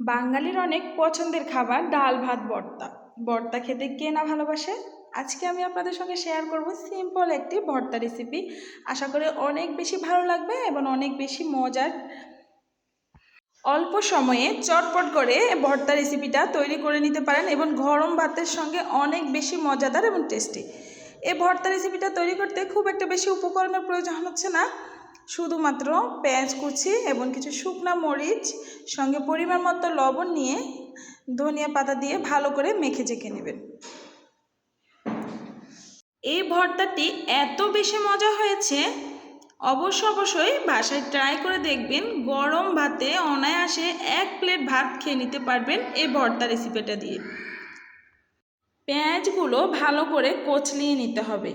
বাঙালির অনেক পছন্দের খাবার ডাল, ভাত, ভর্তা। ভর্তা খেতে কে না ভালোবাসে? আজকে আমি আপনাদের সঙ্গে শেয়ার করব সিম্পল একটি ভর্তা রেসিপি আশা করি অনেক বেশি ভালো লাগবে এবং অনেক বেশি মজার। অল্প সময়ে চটপট করে ভর্তা রেসিপিটা তৈরি করে নিতে পারেন এবং গরম ভাতের সঙ্গে অনেক বেশি মজাদার এবং টেস্টি এই ভর্তা রেসিপিটা তৈরি করতে খুব একটা বেশি উপকরণের প্রয়োজন হচ্ছে না। শুধুমাত্র পেঁয়াজ কুচি এবং কিছু শুকনা মরিচ, সঙ্গে পরিমাণ মতো লবণ নিয়ে ধনিয়া পাতা দিয়ে ভালো করে মেখে চেখে নেবেন। এই ভর্তাটি এত বেশি মজা হয়েছে, অবশ্য অবশ্যই বাসায় ট্রাই করে দেখবেন, গরম ভাতে অনায়াসে এক প্লেট ভাত খেয়ে নিতে পারবেন এই ভর্তা রেসিপিটা দিয়ে। পেঁয়াজগুলো ভালো করে কচলিয়ে নিতে হবে।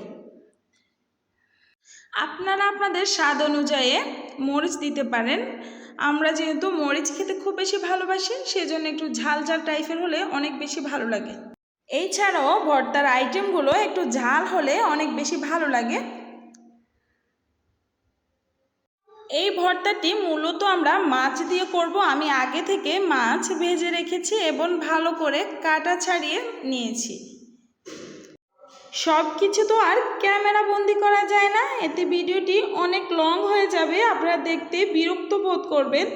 আপনারা আপনাদের স্বাদ অনুযায়ী মরিচ দিতে পারেন। আমরা যেহেতু মরিচ খেতে খুব বেশি ভালোবাসি, সেজন্য একটু ঝাল ঝাল টাইপের হলে অনেক বেশি ভালো লাগে। এছাড়াও ভর্তার আইটেমগুলো একটু ঝাল হলে অনেক বেশি ভালো লাগে। এই ভর্তাটি মূলত আমরা মাছ দিয়ে করব। আমি আগে থেকে মাছ ভেজে রেখেছি এবং ভালো করে কাটা ছাড়িয়ে নিয়েছি। সব কিছু তো আর ক্যামেরা বন্দি করা যায় না। এতে ভিডিওটি অনেক লং হয়ে যাবে, আপনারা দেখতে বিরক্ত বোধ করবেন।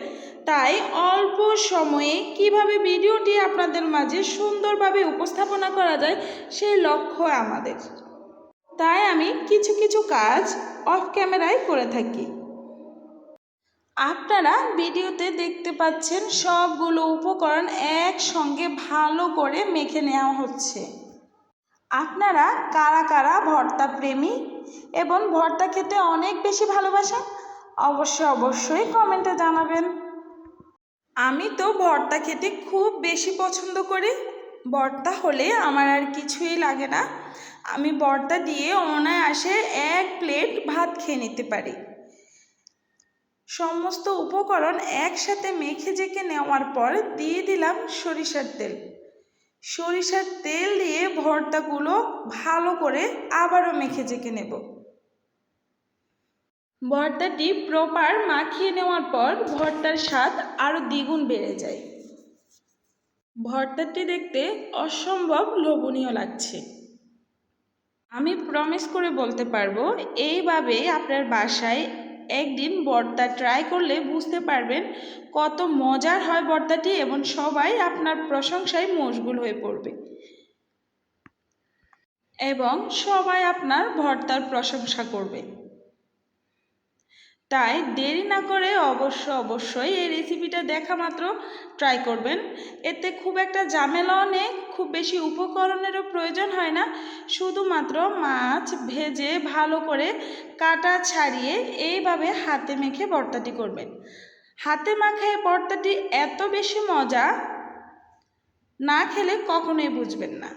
তাই অল্প সময়ে কীভাবে ভিডিওটি আপনাদের মাঝে সুন্দরভাবে উপস্থাপনা করা যায়, সেই লক্ষ্য আমাদের। তাই আমি কিছু কিছু কাজ অফ ক্যামেরায় করে থাকি। আপনারা ভিডিওতে দেখতে পাচ্ছেন সবগুলো উপকরণ একসঙ্গে ভালো করে মেখে নেওয়া হচ্ছে। আপনারা কারা কারা ভর্তা প্রেমী এবং ভর্তা খেতে অনেক বেশি ভালোবাসেন? অবশ্যই অবশ্যই কমেন্টে জানাবেন। আমি তো ভর্তা খেতে খুব বেশি পছন্দ করি। ভর্তা হলে আমার আর কিছুই লাগে না। আমি ভর্তা দিয়ে অনায়াসে এক প্লেট ভাত খেয়ে নিতে পারি। সমস্ত উপকরণ একসাথে মেখে জেকে নেওয়ার পর দিয়ে দিলাম সরিষার তেল। সরিষার তেল দিয়ে ভর্তাগুলো ভালো করে আবারও মেখে জেকে নেব। ভর্তাটি প্রপার মাখিয়ে নেওয়ার পর ভর্তার স্বাদ আরও দ্বিগুণ বেড়ে যায়। ভর্তাটি দেখতে অসম্ভব লোভনীয় লাগছে। আমি প্রমিস করে বলতে পারব, এইভাবে আপনার বাসায় একদিন বর্দা ট্রাই করলে বুঝতে পারবেন কত মজার হয় বর্দাটি এবং সবাই আপনার প্রশংসায় মশগুল হয়ে পড়বে। এবং সবাই আপনার ভর্তার প্রশংসা করবে। তাই দেরি না করে অবশ্য অবশ্যই এই রেসিপিটা দেখা মাত্র ট্রাই করবেন। এতে খুব একটা ঝামেলাও নেই, খুব বেশি উপকরণেরও প্রয়োজন হয় না। শুধুমাত্র মাছ ভেজে ভালো করে কাটা ছাড়িয়ে এইভাবে হাতে মেখে ভর্তাটি করবেন। হাতে মাখায় ভর্তাটি এত বেশি মজা না খেলে কখনোই বুঝবেন না।